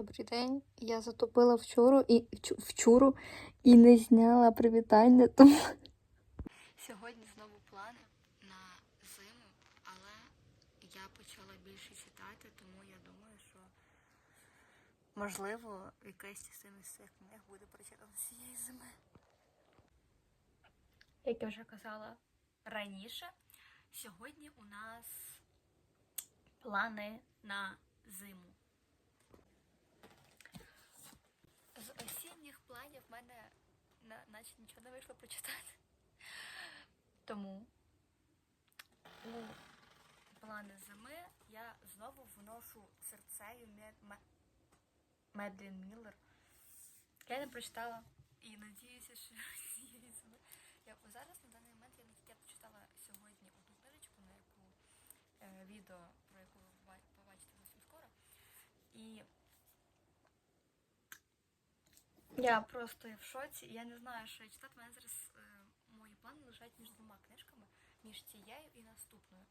Добрий день. Я затопила вчору і вчору і не зняла привітання, тому сьогодні знову плани на зиму, але я почала більше читати, тому я думаю, що можливо якась частина з цих книг буде прочитана цієї зими. Як я вже казала раніше, сьогодні у нас плани на зиму. З в мене на- наче нічого не вийшло прочитати. Тому у плани зими я знову вношу серцею Мед- Медлін Міллер. Я не прочитала і надіюся, що цієї зими. Я зараз на даний момент я не тільки прочитала сьогодні одну книжечку, на яку е, відео, про яку ви побачите зовсім скоро. І я просто в шоці. Я не знаю, що я читати. У мене зараз е, мої плани лежать між двома книжками, між цією і наступною.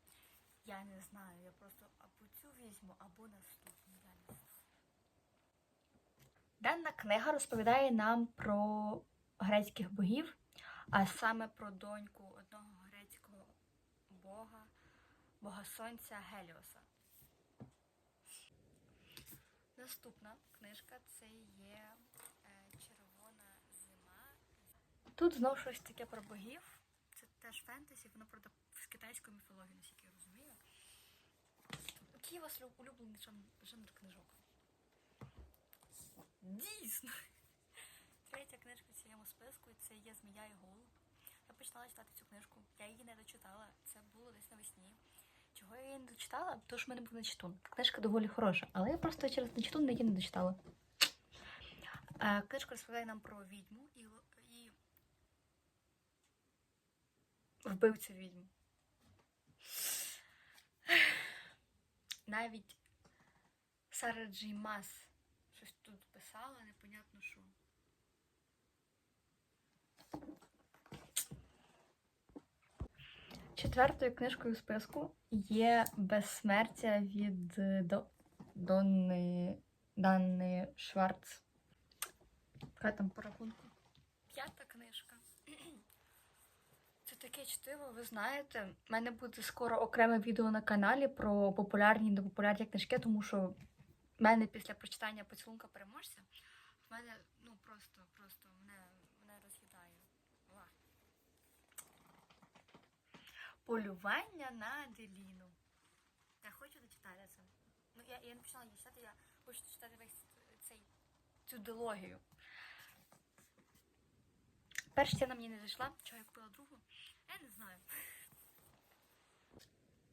Я не знаю, я просто або цю візьму, або наступну. Я не знаю. Дана книга розповідає нам про грецьких богів, а саме про доньку одного грецького бога, бога сонця Геліоса. Наступна книжка це є Тут знову щось таке про богів. Це теж фентезі, воно правда з китайської міфології, наскільки я розумію. Який у вас улюблений жанр книжок? Дійсно! Третя книжка в цьому списку це є Змія і Голуб. Я починала читати цю книжку. Я її не дочитала. Це було десь навесні. Чого я її не дочитала? Тому що в мене був нечитун. Книжка доволі хороша, але я просто через нечитун її не дочитала. Е, Книжка розповідає нам про відьму і, л- і вбивцю відьм. Навіть Сара Джей Мас щось тут писала, непонятно що. Четвертою книжкою у списку є Безсмертя від До... Донни... Данни Шварц. Яка там по рахунку? П'ята книжка. Таке чтиво, ви знаєте. У мене буде скоро окреме відео на каналі про популярні і непопулярні книжки, тому що в мене після прочитання поцілунка переможця. В мене ну просто, просто мене, мене роз'їдає. Полювання на Аделіну. Я хочу дочитати це. Ну, я, я не почала її я хочу читати весь цей цю дилогію. Перша частина мені не зайшла, чого я купила другу, я не знаю.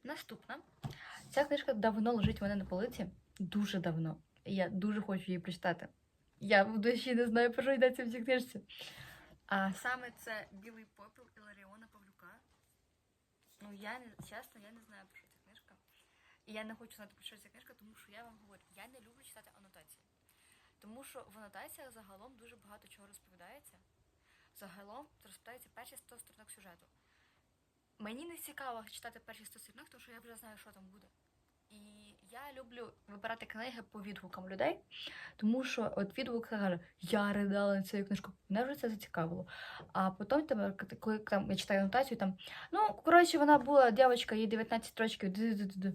Наступна. Ця книжка давно лежить у мене на полиці. Дуже давно. Я дуже хочу її прочитати. Я в душі не знаю, про що йдеться в цій книжці. А саме це Білий попіл Іларіона Павлюка. Ну, я не чесно, я не знаю, про що ця книжка. І я не хочу знати, про що ця книжка, тому що я вам говорю, я не люблю читати анотації. Тому що в анотаціях загалом дуже багато чого розповідається. Загалом розповідається перші 100 сторінок сюжету. Мені не цікаво читати перші 100 сторінок, тому що я вже знаю, що там буде. І я люблю вибирати книги по відгукам людей, тому що от відгук каже, я ридала на цю книжку, мене вже це зацікавило. А потім, там, коли там, я читаю анотацію, там, ну, коротше, вона була дівчинка, їй 19 років. ди-ди-ди-ди.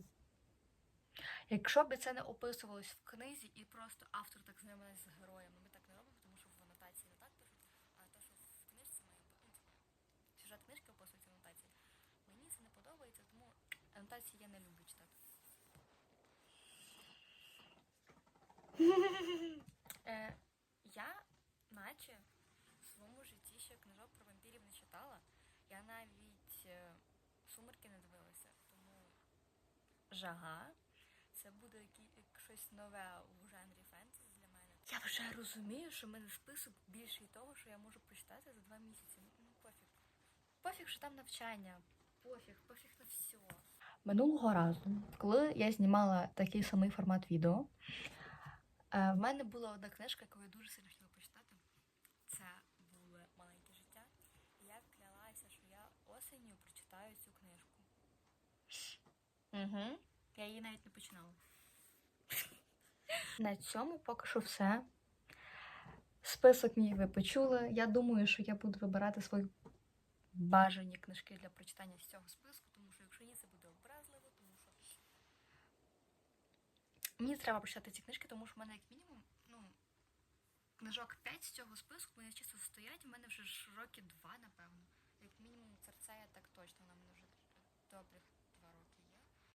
Якщо б це не описувалось в книзі і просто автор так знайомий з героями, ми так не робимо, тому що в анотації не так пишуть, а то, що в книжці має бути, ну, типу, сюжет книжки описується в анотації. Мені це не подобається, тому анотації я не люблю читати. Е, я, наче, в своєму житті ще книжок про вампірів не читала. Я навіть е, сумерки не дивилася, тому жага. Це буде щось нове у жанрі фентезі для мене. Я вже розумію, що в мене список більший того, що я можу прочитати за два місяці. Ну пофіг. Пофіг, що там навчання. Пофіг, пофіг на все. Минулого разу, коли я знімала такий самий формат відео, е, в мене була одна книжка, яку я дуже сильно хотіла почитати. Це було маленьке життя. І я клялася, що я осенью прочитаю цю книжку. Угу. Я її навіть не починала. На цьому поки що все. Список мій ви почули. Я думаю, що я буду вибирати свої бажані книжки для прочитання з цього списку, тому що якщо ні, це буде образливо, тому що мені треба прочитати ці книжки, тому що в мене як мінімум, ну, книжок 5 з цього списку вони чисто стоять, у мене вже ж роки два, напевно. Як мінімум, серце я так точно, вона мене вже добрих